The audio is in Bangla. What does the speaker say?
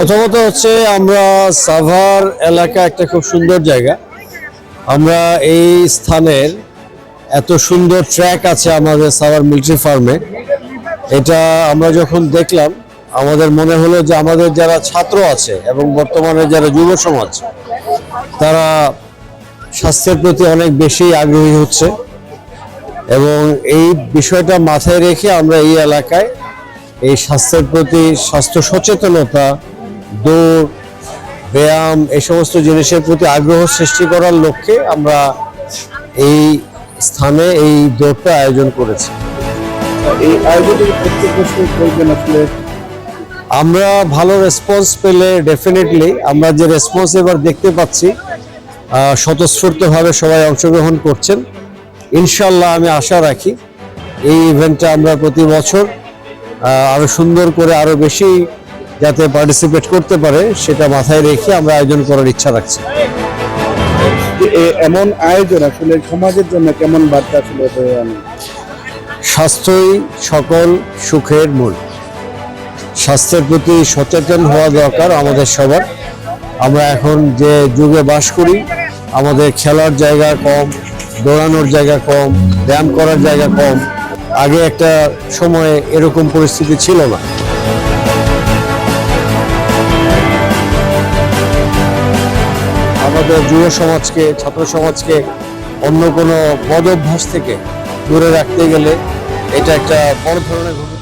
প্রথমত হচ্ছে আমরা সাভার এলাকা একটা খুব সুন্দর জায়গা। আমরা এই স্থানের এত সুন্দর ট্র্যাক আছে আমাদের সাভার মিলিটারি ফার্মে এটা আমরা যখন দেখলাম, আমাদের মনে হলো যে আমাদের যারা ছাত্র আছে এবং বর্তমানে যারা যুব সমাজ, তারা স্বাস্থ্যের প্রতি অনেক বেশি আগ্রহী হচ্ছে এবং এই বিষয়টা মাথায় রেখে আমরা এই এলাকায় এই স্বাস্থ্যের প্রতি স্বাস্থ্য সচেতনতা দৌড় ব্যায়াম এই সমস্ত জিনিসের প্রতি আগ্রহ সৃষ্টি করার লক্ষ্যে আমরা এই স্থানে এই দৌড়টা আয়োজন করেছি। এই আয়োজনে প্রত্যেক বছর করবেন আসলে? আমরা ভালো রেসপন্স পেলে ডেফিনেটলি আমরা যে রেসপন্স এবার দেখতে পাচ্ছি স্বতঃস্ফূর্তভাবে সবাই অংশগ্রহণ করছেন। ইনশাল্লাহ আমি আশা রাখি এই ইভেন্টটা আমরা প্রতি বছর আহ, আরও সুন্দর করে আরও বেশি যাতে পার্টিসিপেট করতে পারে সেটা মাথায় রেখে আমরা আয়োজন করার ইচ্ছা রাখছি। এমন আয়োজন আসলে সমাজের জন্য কেমন বার্তা আসলে স্বাস্থ্যই সকল সুখের মূল। স্বাস্থ্যের প্রতি সচেতন হওয়া দরকার আমাদের সবার। আমরা এখন যে যুগে বাস করি আমাদের খেলার জায়গা কম দৌড়ানোর জায়গা কম ব্যায়াম করার জায়গা কম। আগে একটা সময়ে এরকম পরিস্থিতি ছিল না। আমাদের যুব সমাজকে, ছাত্র সমাজকে অন্য কোনো বদ অভ্যাস থেকে দূরে রাখতে গেলে এটা একটা বড় ধরনের ভূমিকা